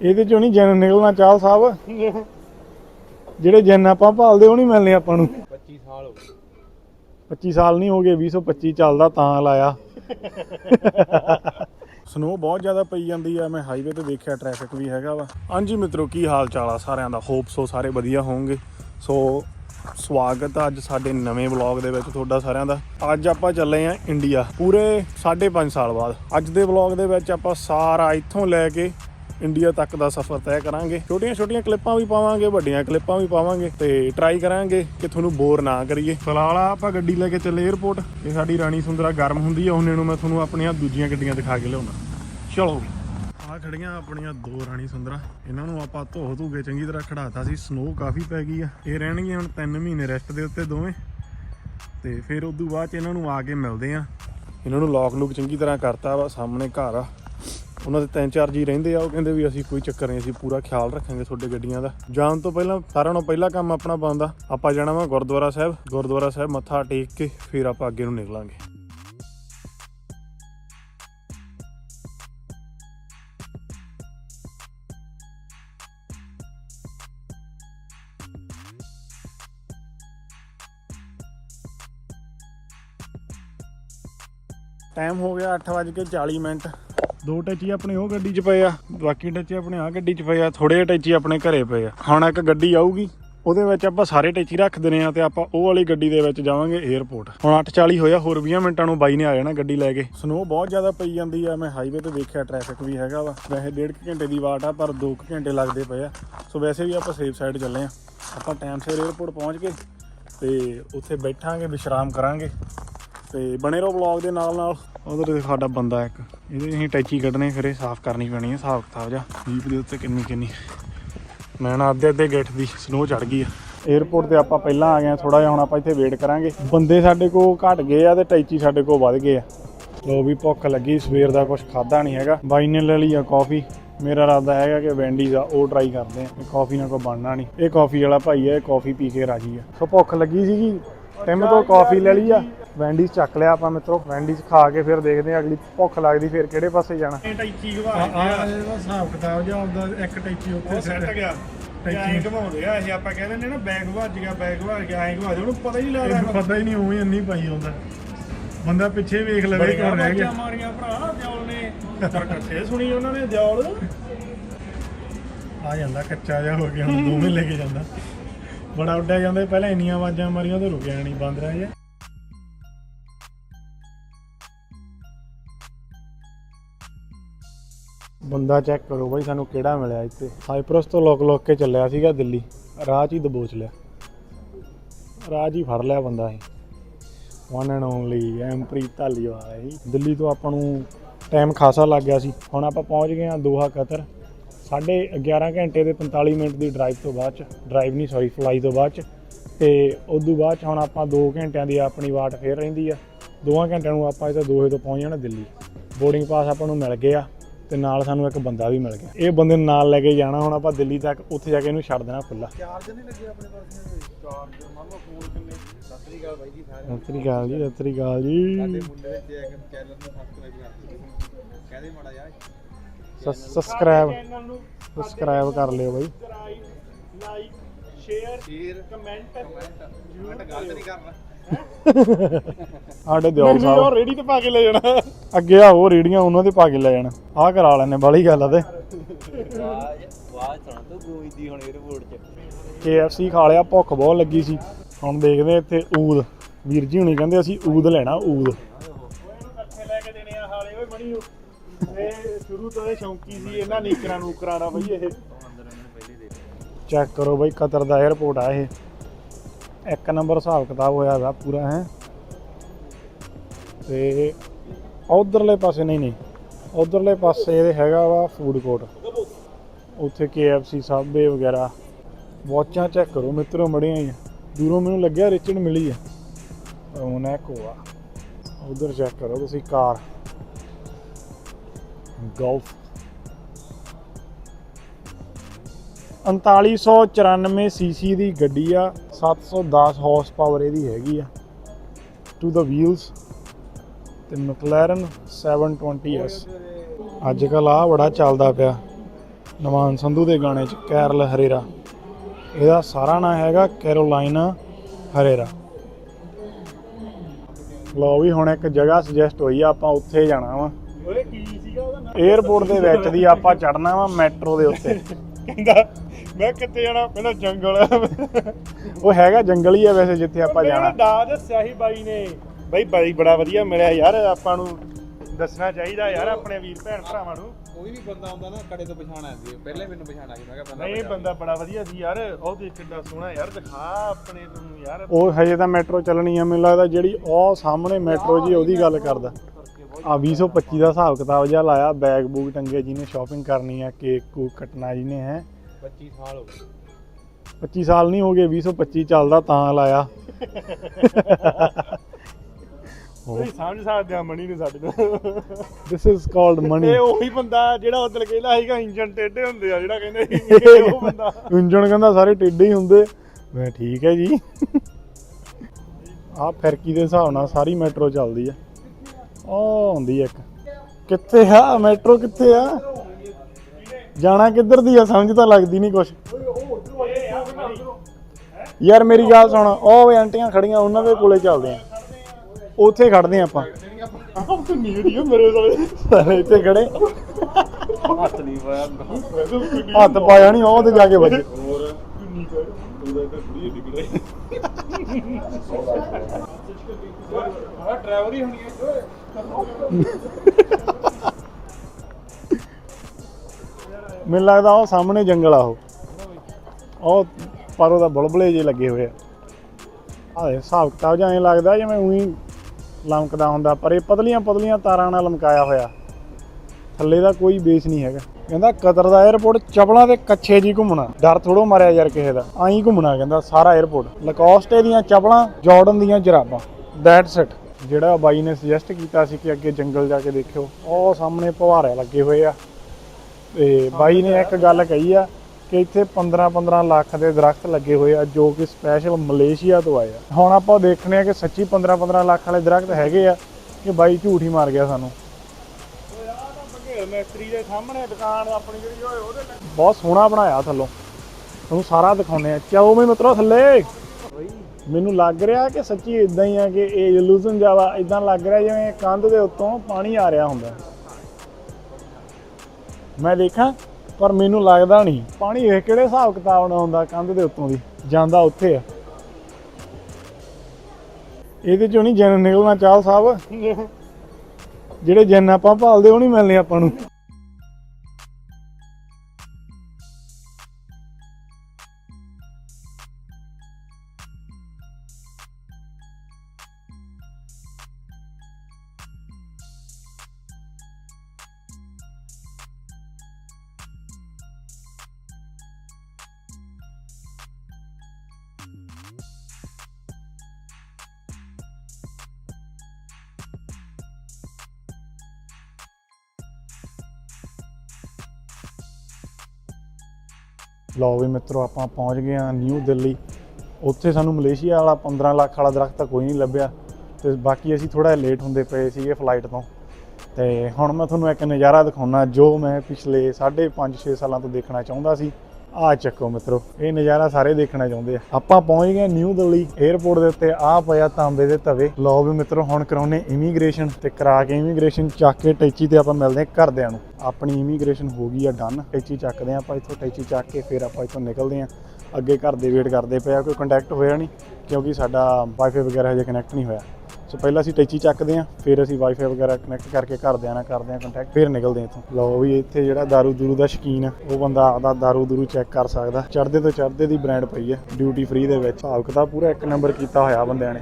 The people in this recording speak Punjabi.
ਇਹਦੇ ਚੋਂ ਨਹੀਂ ਜਨ ਨਿਕਲਣਾ ਚਾਲ ਸਾਹਿਬ। ਜਿਹੜੇ ਜਨ ਆਪਾਂ ਭਾਲਦੇ ਉਹ ਨਹੀਂ ਮਿਲਨੇ ਆਪਾਂ ਨੂੰ। 25 ਸਾਲ ਹੋ ਗਏ। 25 ਸਾਲ ਨਹੀਂ ਹੋ ਗਏ 225 ਚੱਲਦਾ ਤਾਂ ਲਾਇਆ। ਸਨੋ ਬਹੁਤ ਜ਼ਿਆਦਾ ਪਈ ਜਾਂਦੀ ਆ ਮੈਂ ਹਾਈਵੇ ਤੇ ਦੇਖਿਆ ਟ੍ਰੈਫਿਕ ਵੀ ਹੈਗਾ ਵਾ। ਹਾਂਜੀ ਮਿੱਤਰੋ ਕੀ ਹਾਲ ਚਾਲ ਆ ਸਾਰਿਆਂ ਦਾ? ਹੋਪ ਸੋ ਸਾਰੇ ਵਧੀਆ ਹੋਵੋਗੇ ਸੋ ਸਵਾਗਤ ਆ ਅੱਜ ਸਾਡੇ ਨਵੇਂ ਵਲੌਗ ਦੇ ਵਿੱਚ ਤੁਹਾਡਾ ਸਾਰਿਆਂ ਦਾ। ਅੱਜ ਆਪਾਂ ਚੱਲੇ ਆ ਇੰਡੀਆ ਪੂਰੇ 5.5 ਸਾਲ ਬਾਅਦ। ਅੱਜ ਦੇ ਵਲੌਗ ਦੇ ਵਿੱਚ ਆਪਾਂ ਸਾਰਾ ਇੱਥੋਂ ਲੈ ਕੇ ਇੰਡੀਆ ਤੱਕ ਦਾ ਸਫ਼ਰ ਤੈਅ ਕਰਾਂਗੇ। ਛੋਟੀਆਂ ਛੋਟੀਆਂ ਕਲਿੱਪਾਂ ਵੀ ਪਾਵਾਂਗੇ, ਵੱਡੀਆਂ ਕਲਿੱਪਾਂ ਵੀ ਪਾਵਾਂਗੇ ਤੇ ਟਰਾਈ ਕਰਾਂਗੇ ਕਿ ਤੁਹਾਨੂੰ ਬੋਰ ਨਾ ਕਰੀਏ। ਫਿਲਹਾਲ ਆਪਾਂ ਗੱਡੀ ਲੈ ਕੇ ਚੱਲੇ 에어ਪੋਰਟ ਇਹ ਸਾਡੀ ਰਾਣੀ ਸੁੰਦਰਾ ਗਰਮ ਹੁੰਦੀ ਆ, ਉਹਨੇ ਨੂੰ ਮੈਂ ਤੁਹਾਨੂੰ ਆਪਣੀਆਂ ਦੂਜੀਆਂ ਗੱਡੀਆਂ ਦਿਖਾ ਕੇ ਲਿਆਉਣਾ। ਚਲੋ ਆ ਖੜੀਆਂ ਆਪਣੀਆਂ ਦੋ ਰਾਣੀ ਸੁੰਦਰਾ। ਇਹਨਾਂ ਨੂੰ ਆਪਾਂ ਧੋ ਧੂ ਕੇ ਚੰਗੀ ਤਰ੍ਹਾਂ ਖੜਾਤਾ ਸੀ ਸਨੋ ਕਾਫੀ ਪੈ ਗਈ ਆ। ਇਹ ਰਹਿਣਗੀਆਂ ਹੁਣ 3 ਮਹੀਨੇ ਰੈਸਟ ਦੇ ਉੱਤੇ ਦੋਵੇਂ। ਤੇ ਫਿਰ ਉਦੋਂ ਬਾਅਦ ਚ ਇਹਨਾਂ ਨੂੰ ਆ ਕੇ ਮਿਲਦੇ ਆ। ਇਹਨਾਂ ਨੂੰ ਲੌਕ ਲੁਕ ਚੰਗੀ ਤਰ੍ਹਾਂ ਕਰਤਾ ਵਾ, ਸਾਹਮਣੇ ਘਰ ਆ। ਉਹਨਾਂ ਦੇ ਤਿੰਨ ਚਾਰ ਜੀ ਰਹਿੰਦੇ ਆ, ਉਹ ਕਹਿੰਦੇ ਵੀ ਅਸੀਂ ਕੋਈ ਚੱਕਰ ਨਹੀਂ, ਅਸੀਂ ਪੂਰਾ ਖਿਆਲ ਰੱਖਾਂਗੇ ਤੁਹਾਡੇ ਗੱਡੀਆਂ ਦਾ। ਜਾਣ ਤੋਂ ਪਹਿਲਾਂ ਸਾਰਿਆਂ ਨੂੰ ਪਹਿਲਾ ਕੰਮ ਆਪਣਾ ਬਣਦਾ। ਆਪਾਂ ਜਾਣਾ ਵਾ ਗੁਰਦੁਆਰਾ ਸਾਹਿਬ। ਗੁਰਦੁਆਰਾ ਸਾਹਿਬ ਮੱਥਾ ਟੇਕ ਕੇ ਫਿਰ ਆਪਾਂ ਅੱਗੇ ਨੂੰ ਨਿਕਲਾਂਗੇ। ਟਾਈਮ ਹੋ ਗਿਆ 8:40 ਮਿੰਟ। ਦੋ ਟੈਚੀ ਆਪਣੇ ਉਹ ਗੱਡੀ 'ਚ ਪਏ ਆ, ਬਾਕੀ ਟੈਚੀ ਆਪਣੇ ਆ ਗੱਡੀ 'ਚ ਪਏ ਆ ਥੋੜੇ ਟੈਚੀ ਆਪਣੇ ਘਰੇ ਪਏ ਆ। ਹੁਣ ਇੱਕ ਗੱਡੀ ਆਊਗੀ, ਉਹਦੇ ਵਿੱਚ ਆਪਾਂ ਸਾਰੇ ਟੈਚੀ ਰੱਖ ਦਿੰਨੇ ਆ ਤੇ ਆਪਾਂ ਉਹ ਵਾਲੀ ਗੱਡੀ ਦੇ ਵਿੱਚ ਜਾਵਾਂਗੇ 에어ਪੋਰਟ ਹੁਣ 8:40 ਹੋਇਆ, ਹੋਰ 20 ਮਿੰਟਾਂ ਨੂੰ ਬਾਈ ਨੇ ਆ ਜਾਣਾ ਗੱਡੀ ਲੈ ਕੇ। ਸਨੋ ਬਹੁਤ ਜ਼ਿਆਦਾ ਪਈ ਜਾਂਦੀ ਆ, ਮੈਂ ਹਾਈਵੇ ਤੇ ਦੇਖਿਆ ਟ੍ਰੈਫਿਕ ਵੀ ਹੈਗਾ ਵਾ। ਵੈਸੇ 1.5 ਘੰਟੇ ਦੀ ਵਾਟ ਆ, ਪਰ 2 ਘੰਟੇ ਲੱਗਦੇ ਪਏ ਆ। ਸੋ ਵੈਸੇ ਵੀ ਆਪਾਂ ਸੇਫ ਸਾਈਡ ਚੱਲੇ ਆ। ਆਪਾਂ ਟਾਈਮ ਸਿਰ 에어ਪੋਰਟ ਪਹੁੰਚ ਕੇ ਤੇ ਉੱਥੇ ਬੈਠਾਂਗੇ, ਵਿਸ਼ਰਾਮ ਕਰਾਂਗੇ। ਤੇ ਬਣੇ ਰਹੋ ਵਲੌਗ ਦੇ ਨਾਲ ਨਾਲ। ਉਧਰ ਸਾਡਾ ਬੰਦਾ ਇੱਕ। ਇਹਦੇ ਅਸੀਂ ਟੈਚੀ ਕੱਢਣੇ, ਫਿਰ ਇਹ ਸਾਫ਼ ਕਰਨੀ ਪੈਣੀ ਹੈ ਹਿਸਾਬ ਕਿਤਾਬ ਜਾ ਜੀਪ ਦੇ ਉੱਤੇ ਕਿੰਨੀ ਕਿੰਨੀ। ਮੈਂ ਨਾ ਅੱਧੇ ਅੱਧੇ ਗੇਟ ਦੀ ਸਨੋ ਚੜ ਗਈ ਆ। 에어ਪੋਰਟ ਤੇ ਆਪਾਂ ਪਹਿਲਾਂ ਆ ਗਏ ਆ ਥੋੜਾ ਜਿਹਾ ਹੁਣ ਆਪਾਂ ਇੱਥੇ ਵੇਟ ਕਰਾਂਗੇ। ਬੰਦੇ ਸਾਡੇ ਕੋਲ ਘਟ ਗਏ ਆ ਤੇ ਟੈਚੀ ਸਾਡੇ ਕੋਲ ਵੱਧ ਗਏ ਆ। ਲੋ ਵੀ ਭੁੱਖ ਲੱਗੀ, ਸਵੇਰ ਦਾ ਕੁਝ ਖਾਦਾ ਨਹੀਂ ਹੈਗਾ। ਬਾਈ ਨੇ ਲੈ ਲਈ ਆ ਕਾਫੀ ਮੇਰਾ ਇਰਾਦਾ ਹੈਗਾ ਕਿ ਵੈਂਡੀਜ਼ ਆ, ਉਹ ਟਰਾਈ ਕਰਦੇ ਆ। ਇਹ ਕਾਫੀ ਨਾਲ ਕੋਈ ਬਣਨਾ ਨਹੀਂ। ਇਹ ਕਾਫੀ ਵਾਲਾ ਭਾਈ ਆ, ਇਹ ਕਾਫੀ ਪੀ ਕੇ ਰਾਜੀ ਆ। ਸੋ ਭੁੱਖ ਲੱਗੀ ਸੀਗੀ ਟਾਈਮ ਤੋਂ ਕਾਫੀ ਲੈ ਲਈ ਆ। ਵੈਂਡੀਜ਼ ਚੱਕ ਲਿਆ ਆਪਾਂ ਮਿੱਤਰੋ ਵੈਂਡੀਜ਼ ਖਾ ਕੇ ਫਿਰ ਦੇਖਦੇ ਆ ਅਗਲੀ ਭੁੱਖ ਲੱਗਦੀ ਫਿਰ ਕਿਹੜੇ ਪਾਸੇ ਜਾਣਾ। ਇਹ ਟੈਚੀ ਘਵਾ ਆ। ਇਹਦਾ ਹਿਸਾਬ ਕਿਤਾਬ ਜਿਹਾ ਆਪਦਾ ਇੱਕ ਟੈਚੀ ਉੱਥੇ ਸੈੱਟ ਗਿਆ। ਟੈਚੀ। ਟੈਚੀ ਘਮਾਉਂਦੇ ਆ ਇਹ ਆਪਾਂ ਕਹਿੰਦੇ ਨੇ ਨਾ ਬੈਗ ਵੱਜ ਗਿਆ ਬੈਗ ਵੱਜ ਗਿਆ ਐਂ ਘਵਾ ਦੇ ਉਹਨੂੰ ਪਤਾ ਹੀ ਨਹੀਂ ਲੱਗਦਾ ਇਹਨੂੰ ਪਤਾ ਹੀ ਨਹੀਂ ਉਵੇਂ ਇੰਨੀ ਪਾਈ ਹੁੰਦਾ ਬੰਦਾ ਪਿੱਛੇ ਵੇਖ ਲਵੇ ਕੌਣ ਰਹਿ ਗਿਆ? ਮਾਰੀਆਂ ਭਰਾ ਦਿਓਲ ਨੇ। ਪਰ ਕੱਥੇ ਸੁਣੀ ਉਹਨਾਂ ਨੇ ਦਿਓਲ? ਆ ਜਾਂਦਾ ਕੱਚਾ ਜਿਹਾ ਹੋ ਗਿਆ ਹੁਣ ਦੋਵੇਂ ਲੈ ਕੇ ਜਾਂਦਾ। ਬੜਾ ਉੱਡਿਆ ਜਾਂਦਾ ਪਹਿਲਾਂ ਇੰਨੀਆਂ ਆਵਾਜ਼ਾਂ ਮਾਰੀਆਂ ਤੇ ਰੁਕਿਆ ਨਹੀਂ ਬੰਦ ਰਹਿ ਬੰਦਾ ਚੈੱਕ ਕਰੋ ਬਾਈ ਸਾਨੂੰ ਕਿਹੜਾ ਮਿਲਿਆ ਇੱਥੇ। ਸਾਈਪਰਸ ਤੋਂ ਲੋਕ ਲੋਕ ਕੇ ਚੱਲਿਆ ਸੀਗਾ ਦਿੱਲੀ। ਰਾਹ 'ਚ ਹੀ ਦਬੋਚ ਲਿਆ। ਰਾਹ 'ਚ ਹੀ ਫੜ ਲਿਆ ਬੰਦਾ ਇਹ। One and only Empreet Dhaliwal ji Delhi ਤੋਂ ਆਪਾਂ ਨੂੰ ਟਾਈਮ ਖਾਸਾ ਲੱਗ ਗਿਆ ਸੀ। ਹੁਣ ਆਪਾਂ ਪਹੁੰਚ ਗਏ ਹਾਂ ਦੋਹਾ ਕਤਰ। ਸਾਢੇ 11 ਘੰਟੇ ਦੇ 45 ਮਿੰਟ ਦੀ ਡਰਾਈਵ ਤੋਂ ਬਾਅਦ ਚ। ਡਰਾਈਵ ਨਹੀਂ ਸੌਰੀ ਫਲਾਈ ਤੋਂ ਬਾਅਦ ਚ। ਤੇ ਉਸ ਤੋਂ ਬਾਅਦ ਚ ਹੁਣ ਆਪਾਂ 2 ਘੰਟਿਆਂ ਦੀ ਆਪਣੀ ਵਾਟ ਫੇਰ ਰਹਿੰਦੀ ਆ। 2 ਘੰਟਿਆਂ ਨੂੰ ਆਪਾਂ ਇੱਥੇ ਦੋਹੇ ਤੋਂ ਪਹੁੰਚ ਜਾਣਾ ਦਿੱਲੀ। ਬੋਰਡਿੰਗ ਪਾਸ ਆਪਾਂ ਨੂੰ ਮਿਲ ਗਿਆ। ਤੇ ਨਾਲ ਸਾਨੂੰ ਇੱਕ ਬੰਦਾ ਵੀ ਮਿਲ ਗਿਆ ਇਹ ਬੰਦੇ ਨੂੰ ਨਾਲ ਲੈ ਕੇ ਜਾਣਾ ਹੁਣ ਆਪਾਂ ਦਿੱਲੀ ਤੱਕ ਉੱਥੇ ਜਾ ਕੇ ਇਹਨੂੰ ਛੱਡ ਦੇਣਾ ਖੁੱਲਾ ਚਾਰਜਰ ਨਹੀਂ ਲੱਗੇ ਆਪਣੇ ਪਾਸ ਚਾਰਜਰ ਮੰਨ ਲਓ ਫੋਨ ਕਿੰਨੇ ਸਤਿ ਸ੍ਰੀ ਅਕਾਲ ਬਾਈ ਜੀ ਸਾਰੇ ਸਤਿ ਸ੍ਰੀ ਅਕਾਲ ਜੀ ਸਤਿ ਸ੍ਰੀ ਅਕਾਲ ਜੀ ਸਾਡੇ ਮੁੰਡੇ ਦੇ ਚੈਨਲ ਚੈਨਲ ਨੂੰ ਸਬਸਕ੍ਰਾਈਬ ਕਰ ਦਿਓ ਕਹਦੇ ਮਾੜਾ ਯਾਰ ਸਬਸਕ੍ਰਾਈਬ ਸਬਸਕ੍ਰਾਈਬ ਕਰ ਲਿਓ ਬਾਈ ਲਾਈਕ ਸ਼ੇਅਰ ਕਮੈਂਟ ਕਮੈਂਟ ਗਲਤ ਨਹੀਂ ਕਰਨਾ ਸਾਡੇ ਦਿਓਰ ਸਾਹਿਬ। ਰੇੜੀ ਤੇ ਪਾ ਕੇ ਲੈ ਜਾਣਾ। ਅੱਗੇ ਆ ਉਹ ਰੇੜੀਆਂ ਉਹਨਾਂ ਦੇ ਪਾ ਕੇ ਲੈ ਜਾਣਾ। ਆ ਕਰਾ ਲੈਣੇ ਬਾਲੀ ਗੱਲ ਆ ਤੇ। ਵਾਹ ਸੁਣ ਤੂੰ ਗੂੰਜਦੀ ਹੁਣ 에어ਪੋਰਟ 'ਚ KFC ਖਾ ਲਿਆ ਭੁੱਖ ਬਹੁਤ ਲੱਗੀ ਸੀ। ਹੁਣ ਦੇਖਦੇ ਇੱਥੇ ਊਦ। ਵੀਰ ਜੀ ਹੁਣੀ ਕਹਿੰਦੇ ਅਸੀਂ ਊਦ ਲੈਣਾ ਊਦ। ਇਕੱਠੇ ਲੈ ਕੇ ਦੇਣੇ ਆ ਹਾਲੇ ਓਏ ਮਣੀ ਇਹ ਸ਼ੁਰੂ ਤੋਂ ਇਹ ਸ਼ੌਂਕੀ ਸੀ ਇਹਨਾਂ ਨੀਕਰਾਂ ਚੈੱਕ ਕਰੋ ਬਈ ਕਤਰ ਦਾ 에어ਪੋਰਟ ਆ ਇਹ। ਇੱਕ ਨੰਬਰ ਹਿਸਾਬ ਕਿਤਾਬ ਹੋਇਆ ਵਾ ਪੂਰਾ, ਹੈ। ਤੇ ਉਧਰਲੇ ਪਾਸੇ ਨਹੀਂ ਨਹੀਂ। ਉਧਰਲੇ ਪਾਸੇ ਇਹਦੇ ਹੈਗਾ ਵਾ ਫੂਡ ਕੋਰਟ। ਉੱਥੇ KFC ਸਾਬੇ ਵਗੈਰਾ। ਵਾਚਾਂ ਚੈੱਕ ਕਰੋ, ਮਿੱਤਰੋ, ਮੜੀਆਂ ਹੀ ਆ। ਦੂਰੋਂ ਮੈਨੂੰ ਲੱਗਿਆ ਰਿਚਨ ਮਿਲੀ ਆ। ਮੋਨੈਕੋ ਆ। ਉਧਰ ਚੈੱਕ ਕਰੋ ਤੁਸੀਂ, ਕਾਰ। ਗਲਫ। 3994 ਸੀਸੀ ਦੀ ਗੱਡੀ ਆ 710 ਹਾਰਸ ਪਾਵਰ ਇਹਦੀ ਹੈਗੀ ਆ। ਟੂ ਦਾ ਵੀਲਸ ਤੇ ਮੈਕਲੈਰਨ 720S ਅੱਜ ਕੱਲ ਆ ਬੜਾ ਚੱਲਦਾ ਪਿਆ ਨਵਾਨ ਸੰਧੂ ਦੇ ਗਾਣੇ 'ਚ ਕੈਰਲ ਹਰੇਰਾ। ਇਹਦਾ ਸਾਰਾ ਨਾਂ ਹੈਗਾ ਕੈਰੋਲਾਈਨਾ ਹਰੇਰਾ। ਲਓ ਵੀ ਹੁਣ ਇੱਕ ਜਗ੍ਹਾ ਸੁਜੈਸਟ ਹੋਈ ਆ ਆਪਾਂ ਉੱਥੇ ਜਾਣਾ ਵਾ। ਓਏ ਕੀ ਸੀਗਾ ਉਹਦਾ ਨਾਮ 에ਅਰਪੋਰਟ ਦੇ ਵਿੱਚ ਦੀ ਆਪਾਂ ਚੜਨਾ ਵਾ ਮੈਟਰੋ ਦੇ ਉੱਤੇ। ਕਹਿੰਦਾ ਮੈਂ ਕਿੱਥੇ ਜਾਣਾ? ਪਹਿਲਾਂ ਜੰਗਲ। ਉਹ ਹੈਗਾ ਜੰਗਲ ਹੀ ਆ ਵੈਸੇ ਜਿੱਥੇ ਆਪਾਂ ਜਾਣਾ। ਦਾ ਦੱਸਿਆ ਸੀ ਬਾਈ ਨੇ। ਬਾਈ ਬਾਈ ਬੜਾ ਵਧੀਆ ਮਿਲਿਆ ਯਾਰ ਆਪਾਂ ਨੂੰ ਦੱਸਣਾ ਚਾਹੀਦਾ ਯਾਰ ਆਪਣੇ ਵੀਰ ਭੈਣ ਭਰਾਵਾਂ ਨੂੰ। ਕੋਈ ਵੀ ਬੰਦਾ ਆਉਂਦਾ ਨਾ ਕੜੇ ਤੋਂ ਪਛਾਣ ਆਉਂਦੀ ਹੈ ਪਹਿਲੇ ਮੈਨੂੰ ਪਛਾਣ ਆ ਗਈ ਮੈਂ ਕਿਹਾ ਬੰਦਾ ਨਹੀਂ ਬੰਦਾ ਬੜਾ ਵਧੀਆ ਸੀ ਯਾਰ। ਉਹ ਦੇਖ ਕਿੱਡਾ ਸੋਹਣਾ ਯਾਰ ਦਿਖਾ ਆਪਣੇ ਨੂੰ ਯਾਰ। ਉਹ ਹਜੇ ਤਾਂ ਮੈਟਰੋ ਚੱਲਣੀ ਆ ਮੈਨੂੰ ਲੱਗਦਾ ਜਿਹੜੀ ਉਹ ਸਾਹਮਣੇ ਮੈਟਰੋ ਜੀ ਉਹਦੀ ਗੱਲ ਕਰਦਾ। ਆ 225 ਦਾ ਹਿਸਾਬ ਕਿਤਾਬ ਜਿਹਾ ਲਾਇਆ ਬੈਗ ਬੂਗ ਟੰਗੇ ਜਿਹਨੇ ਸ਼ਾਪਿੰਗ ਕਰਨੀ ਆ ਕੇਕ ਕੂਕ ਕੱਟਣਾ ਜਿਹਨੇ ਹੈ। 25 ਸਾਲ ਹੋ ਗਏ। 25 ਸਾਲ ਨਹੀਂ ਹੋ ਗਏ 225 ਚੱਲਦਾ ਤਾਂ ਲਾਇਆ। ਤੁਸੀਂ ਸਮਝ ਸਕਦੇ ਆ ਮਣੀ ਨੂੰ ਸਾਡੇ ਨੂੰ ਦਿਸ ਇਜ਼ ਕਾਲਡ ਮਨੀ ਇਹ ਉਹੀ ਬੰਦਾ ਜਿਹੜਾ ਉਦੋਂ ਕਹਿੰਦਾ ਸੀਗਾ ਇੰਜਨ ਟੇਢੇ ਹੁੰਦੇ ਆ ਜਿਹੜਾ ਕਹਿੰਦੇ ਸੀ। ਇਹ ਉਹ ਬੰਦਾ। ਇੰਜਣ ਕਹਿੰਦਾ ਸਾਰੇ ਟੇਢੇ ਹੀ ਹੁੰਦੇ। ਮੈਂ ਠੀਕ ਹੈ ਜੀ। ਆਹ ਫਿਰਕੀ ਦੇ ਹਿਸਾਬ ਨਾਲ ਸਾਰੀ ਮੈਟਰੋ ਚੱਲਦੀ ਆ। ਉਹ ਹੁੰਦੀ ਆ ਇੱਕ। ਕਿੱਥੇ ਆ? ਮੈਟਰੋ ਕਿੱਥੇ ਆ? ਜਾਣਾ ਕਿੱਧਰ ਦੀ ਆ, ਸਮਝ ਤਾਂ ਲੱਗਦੀ ਨਹੀਂ ਕੁਛ। ਯਾਰ ਮੇਰੀ ਗੱਲ ਸੁਣ, ਉਹ ਵੇ ਆਂਟੀਆਂ ਖੜੀਆਂ, ਉਹਨਾਂ ਦੇ ਕੋਲੇ ਚੱਲਦੇ ਆ। ਉੱਥੇ ਖੜਦੇ ਆ ਆਪਾਂ। ਆਪ ਨੀੜੀਓ ਮੇਰੇ ਸਾਲੇ ਸਾਰੇ ਇੱਥੇ ਖੜੇ। ਹੱਥ ਨਹੀਂ ਪਾਇਆ ਹੱਥ ਪਾਇਆ ਨਹੀਂ ਉਹ ਤੇ ਜਾ ਕੇ ਵੱਜੇ। ਹੋਰ ਉਹਦਾ ਤਾਂ ਕੁੜੀ ਡਿਗੜੇ ਆ ਡਰਾਈਵਰ ਹੀ ਹੋਣੀ ਹੈ ਮੈਨੂੰ ਲੱਗਦਾ ਉਹ ਸਾਹਮਣੇ ਜੰਗਲ ਆ ਉਹ। ਉਹ ਪਰ ਉਹਦਾ ਬੁਲਬੁਲੇ ਜੇ ਲੱਗੇ ਹੋਏ ਆ। ਆਹ ਹਿਸਾਬ ਕਿਤਾਬ ਜਿਹਾ ਐਂ ਲੱਗਦਾ ਜਿਵੇਂ ਉਹੀ ਲਮਕਦਾ ਹੁੰਦਾ, ਪਰ ਇਹ ਪਤਲੀਆਂ ਪਤਲੀਆਂ ਤਾਰਾਂ ਨਾਲ ਲਮਕਾਇਆ ਹੋਇਆ। ਥੱਲੇ ਦਾ ਕੋਈ ਬੇਸ ਨਹੀਂ ਹੈਗਾ। ਕਹਿੰਦਾ ਕਤਰ ਦਾ 에ਅਰਪੋਰਟ ਚਪਲਾਂ ਤੇ ਕੱਛੇ ਜੀ ਘੁੰਮਣਾ। ਡਰ ਥੋੜੋ ਮਾਰਿਆ ਯਾਰ ਕਿਸੇ ਦਾ। ਆਈ ਘੁੰਮਣਾ ਕਹਿੰਦਾ ਸਾਰਾ 에ਅਰਪੋਰਟ ਲਕੋਸਟੇ ਦੀਆਂ ਚਪਲਾਂ, ਜਾਰਡਨ ਦੀਆਂ ਜਰਾਬਾਂ। ਦੈਟਸ ਇਟ ਜਿਹੜਾ ਬਾਈ ਨੇ ਸੁਜੈਸਟ ਕੀਤਾ ਸੀ ਕਿ ਅੱਗੇ ਜੰਗਲ ਜਾ ਕੇ ਦੇਖਿਓ, ਉਹ ਸਾਹਮਣੇ ਫੁਹਾਰੇ ਲੱਗੇ ਹੋਏ ਆ। ਤੇ ਬਾਈ ਨੇ ਇੱਕ ਗੱਲ ਕਹੀ ਆ ਕਿ ਇੱਥੇ 15-15 ਲੱਖ ਦੇ ਦਰਖਤ ਲੱਗੇ ਹੋਏ ਆ, ਜੋ ਕਿ ਸਪੈਸ਼ਲ ਮਲੇਸ਼ੀਆ ਤੋਂ ਆਏ ਆ। ਹੁਣ ਆਪਾਂ ਦੇਖਣੇ ਆ ਕਿ ਸੱਚੀ 15-15 ਲੱਖ ਵਾਲੇ ਦਰਖਤ ਹੈਗੇ ਆ ਕਿ ਬਾਈ ਝੂਠ ਹੀ ਮਾਰ ਗਿਆ ਸਾਨੂੰ? ਬਘੇਲ ਦੇ ਸਾਹਮਣੇ ਦੁਕਾਨ ਆਪਣੀ ਜਿਹੜੀ ਹੋਏ ਉਹਦੇ ਬਹੁਤ ਸੋਹਣਾ ਬਣਾਇਆ ਥੱਲੋਂ। ਤੁਹਾਨੂੰ ਸਾਰਾ ਦਿਖਾਉਂਦੇ ਆ ਚਾਓ ਮੈਂ ਮਿੱਤਰੋ ਥੱਲੇ। ਮੈਨੂੰ ਲੱਗ ਰਿਹਾ ਕਿ ਸੱਚੀ ਇਦਾਂ ਹੀ ਆ ਕਿ ਇਹ ਇਲੂਜ਼ਨ ਜਾਵਾ ਇਦਾਂ ਲੱਗ ਰਿਹਾ ਜਿਵੇਂ ਕੰਧ ਦੇ ਉੱਤੋਂ ਪਾਣੀ ਆ ਰਿਹਾ ਹੁੰਦਾ। ਮੈਂ ਦੇਖਾਂ, ਪਰ ਮੈਨੂੰ ਲੱਗਦਾ ਨਹੀਂ। ਪਾਣੀ ਇਹ ਕਿਹੜੇ ਹਿਸਾਬ ਕਿਤਾਬ ਨਾਲ ਆਉਂਦਾ, ਕੰਧ ਦੇ ਉੱਤੋਂ ਦੀ? ਜਾਂਦਾ ਉੱਥੇ ਆ। ਇਹਦੇ ਚੋਂ ਨਹੀਂ ਜਨ ਨਿਕਲਣਾ ਚਾਹ ਸਾਹਿਬ? ਜਿਹੜੇ ਜਨ ਆਪਾਂ ਭਾਲਦੇ ਉਹ ਨਹੀਂ ਮਿਲਨੇ ਆਪਾਂ ਨੂੰ। ਲਓ ਵੀ ਮਿੱਤਰੋ, ਆਪਾਂ ਪਹੁੰਚ ਗਏ ਆ ਨਿਊ ਦਿੱਲੀ ਉੱਥੇ ਸਾਨੂੰ ਮਲੇਸ਼ੀਆ ਵਾਲਾ 15 ਲੱਖ ਵਾਲਾ ਦਰਖਤ ਤਾਂ ਕੋਈ ਨਹੀਂ ਲੱਭਿਆ। ਤੇ ਬਾਕੀ ਅਸੀਂ ਥੋੜਾ ਲੇਟ ਹੁੰਦੇ ਪਏ ਸੀਗੇ ਫਲਾਈਟ ਤੋਂ। ਤੇ ਹੁਣ ਮੈਂ ਤੁਹਾਨੂੰ ਇੱਕ ਨਜ਼ਾਰਾ ਦਿਖਾਉਣਾ ਜੋ ਮੈਂ ਪਿਛਲੇ 5.5 6 ਸਾਲਾਂ ਤੋਂ ਦੇਖਣਾ ਚਾਹੁੰਦਾ ਸੀ। ਆ ਚੱਕੋ ਮਿੱਤਰੋ, ਇਹ ਨਜ਼ਾਰਾ ਸਾਰੇ ਦੇਖਣਾ ਚਾਹੁੰਦੇ ਆ। ਆਪਾਂ ਪਹੁੰਚ ਗਏ ਨਿਊ ਦਿੱਲੀ 에ਅਰਪੋਰਟ ਦੇ ਉੱਤੇ, ਆ ਪਿਆ ਤਾਂਬੇ ਦੇ ਤਵੇ। ਲਓ ਵੀ ਮਿੱਤਰੋ, ਹੁਣ ਕਰਾਉਨੇ ਇਮੀਗ੍ਰੇਸ਼ਨ ਤੇ ਕਰਾ ਕੇ ਇਮੀਗ੍ਰੇਸ਼ਨ ਚੱਕ ਕੇ ਟੈਚੀ ਤੇ ਆਪਾਂ ਮਿਲਦੇ ਹਾਂ ਘਰਦਿਆਂ ਨੂੰ। ਆਪਣੀ ਇਮੀਗ੍ਰੇਸ਼ਨ ਹੋ ਗਈ ਆ ਡਨ ਟੈਚੀ ਚੱਕਦੇ ਆ ਆਪਾਂ ਇੱਥੋਂ, ਟੈਚੀ ਚੱਕ ਕੇ ਫਿਰ ਆਪਾਂ ਇੱਥੋਂ ਨਿਕਲਦੇ ਆ ਅੱਗੇ ਘਰ ਦੇ ਵੇਟ ਕਰਦੇ ਪਏ ਆ, ਕੋਈ ਕੰਟੈਕਟ ਹੋਇਆ ਨਹੀਂ, ਕਿਉਂਕਿ ਸਾਡਾ ਵਾਈਫਾਈ ਵਗੈਰਾ ਹਜੇ ਕਨੈਕਟ ਨਹੀਂ ਹੋਇਆ। ਸੋ ਪਹਿਲਾਂ ਅਸੀਂ ਟੈਚੀ ਚੱਕਦੇ ਆ ਫਿਰ ਅਸੀਂ ਵਾਈਫਾਈ ਵਗੈਰਾ ਕਨੈਕਟ ਕਰਕੇ ਘਰਦਿਆਂ ਨਾਲ ਕਰਦੇ ਆ ਕੰਟੈਕਟ ਫਿਰ ਨਿਕਲਦੇ ਆ ਇੱਥੋਂ। ਲਓ ਵੀ ਇੱਥੇ ਜਿਹੜਾ ਦਾਰੂ ਦੂਰੂ ਦਾ ਸ਼ਕੀਨ ਆ, ਉਹ ਬੰਦਾ ਆਪਦਾ ਦਾਰੂ ਦੂਰੂ ਚੈੱਕ ਕਰ ਸਕਦਾ। ਚੜਦੇ ਤੋਂ ਚੜਦੇ ਦੀ ਬ੍ਰਾਂਡ ਪਈ ਆ ਡਿਊਟੀ ਫ੍ਰੀ ਦੇ ਵਿੱਚ। ਹਿਸਾਬ ਕਿਤਾਬ ਪੂਰਾ ਇੱਕ ਨੰਬਰ ਕੀਤਾ ਹੋਇਆ ਬੰਦਿਆਂ ਨੇ।